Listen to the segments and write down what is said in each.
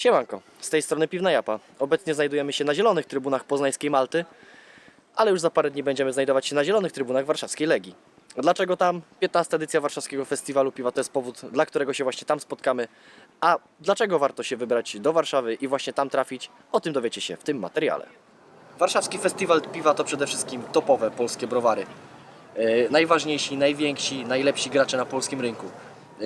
Siemanko, z tej strony Piwna Japa. Obecnie znajdujemy się na zielonych trybunach poznańskiej Malty, ale już za parę dni będziemy znajdować się na zielonych trybunach warszawskiej Legii. Dlaczego tam? 15 edycja Warszawskiego Festiwalu Piwa to jest powód, dla którego się właśnie tam spotkamy. A dlaczego warto się wybrać do Warszawy i właśnie tam trafić? O tym dowiecie się w tym materiale. Warszawski Festiwal Piwa to przede wszystkim topowe polskie browary. E, najważniejsi, najwięksi, najlepsi gracze na polskim rynku. E,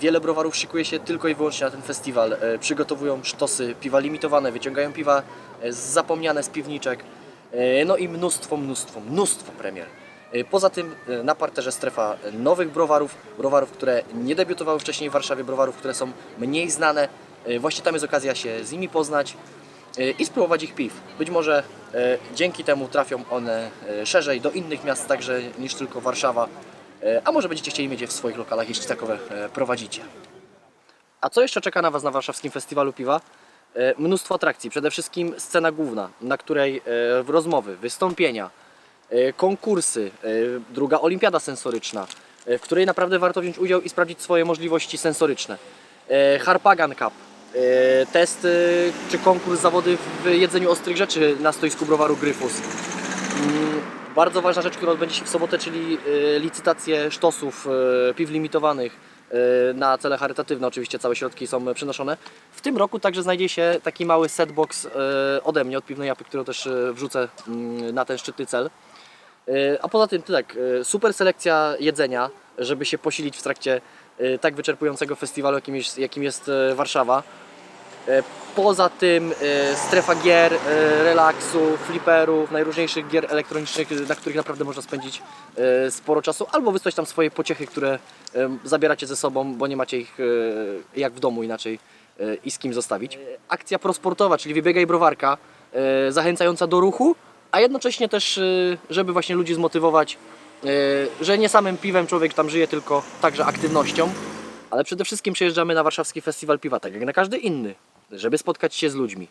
Wiele browarów szykuje się tylko i wyłącznie na ten festiwal. E, Przygotowują sztosy, piwa limitowane, wyciągają piwa z zapomniane z piwniczek. No i mnóstwo, mnóstwo, mnóstwo premier. Poza tym na parterze strefa nowych browarów, browarów, które nie debiutowały wcześniej w Warszawie, browarów, które są mniej znane. Właśnie tam jest okazja się z nimi poznać i spróbować ich piw. Być może dzięki temu trafią one szerzej do innych miast także niż tylko Warszawa. E, A może będziecie chcieli mieć je w swoich lokalach, jeśli takowe e, prowadzicie. A co jeszcze czeka na Was na warszawskim festiwalu piwa? E, Mnóstwo atrakcji, przede wszystkim scena główna, na której rozmowy, wystąpienia, konkursy, druga olimpiada sensoryczna, w której naprawdę warto wziąć udział i sprawdzić swoje możliwości sensoryczne. Harpagan Cup, test czy konkurs zawody w jedzeniu ostrych rzeczy na stoisku browaru Gryfus. Bardzo ważna rzecz, która odbędzie się w sobotę, czyli e, licytacje sztosów e, piw limitowanych e, na cele charytatywne. Oczywiście całe środki są przenoszone. W tym roku także znajdzie się taki mały setbox ode mnie, od Piwnej Japy, którą też wrzucę mm, na ten szczytny cel. A poza tym tak, super selekcja jedzenia, żeby się posilić w trakcie tak wyczerpującego festiwalu, jakim jest, Warszawa. E, Poza tym e, strefa gier, e, relaksu, fliperów, najróżniejszych gier elektronicznych, na których naprawdę można spędzić sporo czasu, albo wysłać tam swoje pociechy, które zabieracie ze sobą, bo nie macie ich jak w domu inaczej i z kim zostawić. Akcja prosportowa, czyli wybiegaj browarka, e, zachęcająca do ruchu, a jednocześnie też, żeby właśnie ludzi zmotywować, że nie samym piwem człowiek tam żyje, tylko także aktywnością. Ale przede wszystkim przyjeżdżamy na warszawski festiwal piwa, tak jak na każdy inny, żeby spotkać się z ludźmi,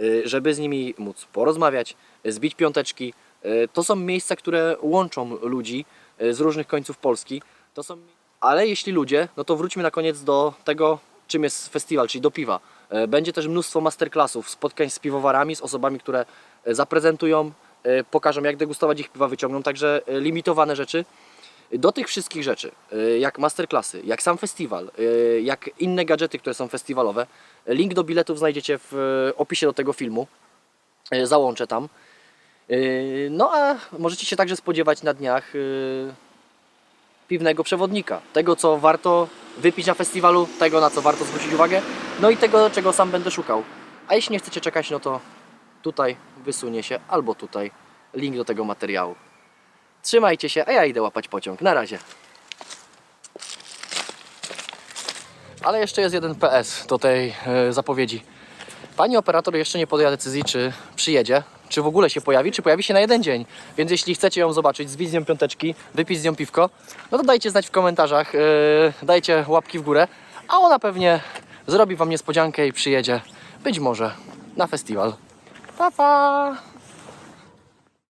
y, żeby z nimi móc porozmawiać, zbić piąteczki. Y, To są miejsca, które łączą ludzi y, z różnych końców Polski. To są... Ale jeśli ludzie, no to wróćmy na koniec do tego, czym jest festiwal, czyli do piwa. Będzie też mnóstwo masterclassów, spotkań z piwowarami, z osobami, które zaprezentują, pokażą jak degustować ich piwa, wyciągną także limitowane rzeczy. Do tych wszystkich rzeczy, y, jak masterclassy, jak sam festiwal, y, jak inne gadżety, które są festiwalowe, link do biletów znajdziecie w y, opisie do tego filmu. Załączę tam. No a możecie się także spodziewać na dniach piwnego przewodnika. Tego, co warto wypić na festiwalu, tego, na co warto zwrócić uwagę, no i tego, czego sam będę szukał. A jeśli nie chcecie czekać, no to tutaj wysunie się albo tutaj link do tego materiału. Trzymajcie się, a ja idę łapać pociąg. Na razie. Ale jeszcze jest jeden PS do tej e, zapowiedzi. Pani operator jeszcze nie podjęła decyzji, czy przyjedzie, czy w ogóle się pojawi, czy pojawi się na jeden dzień. Więc jeśli chcecie ją zobaczyć, z nią piąteczki, wypić z nią piwko, no to dajcie znać w komentarzach, e, dajcie łapki w górę, a ona pewnie zrobi Wam niespodziankę i przyjedzie, być może, na festiwal. Pa, pa!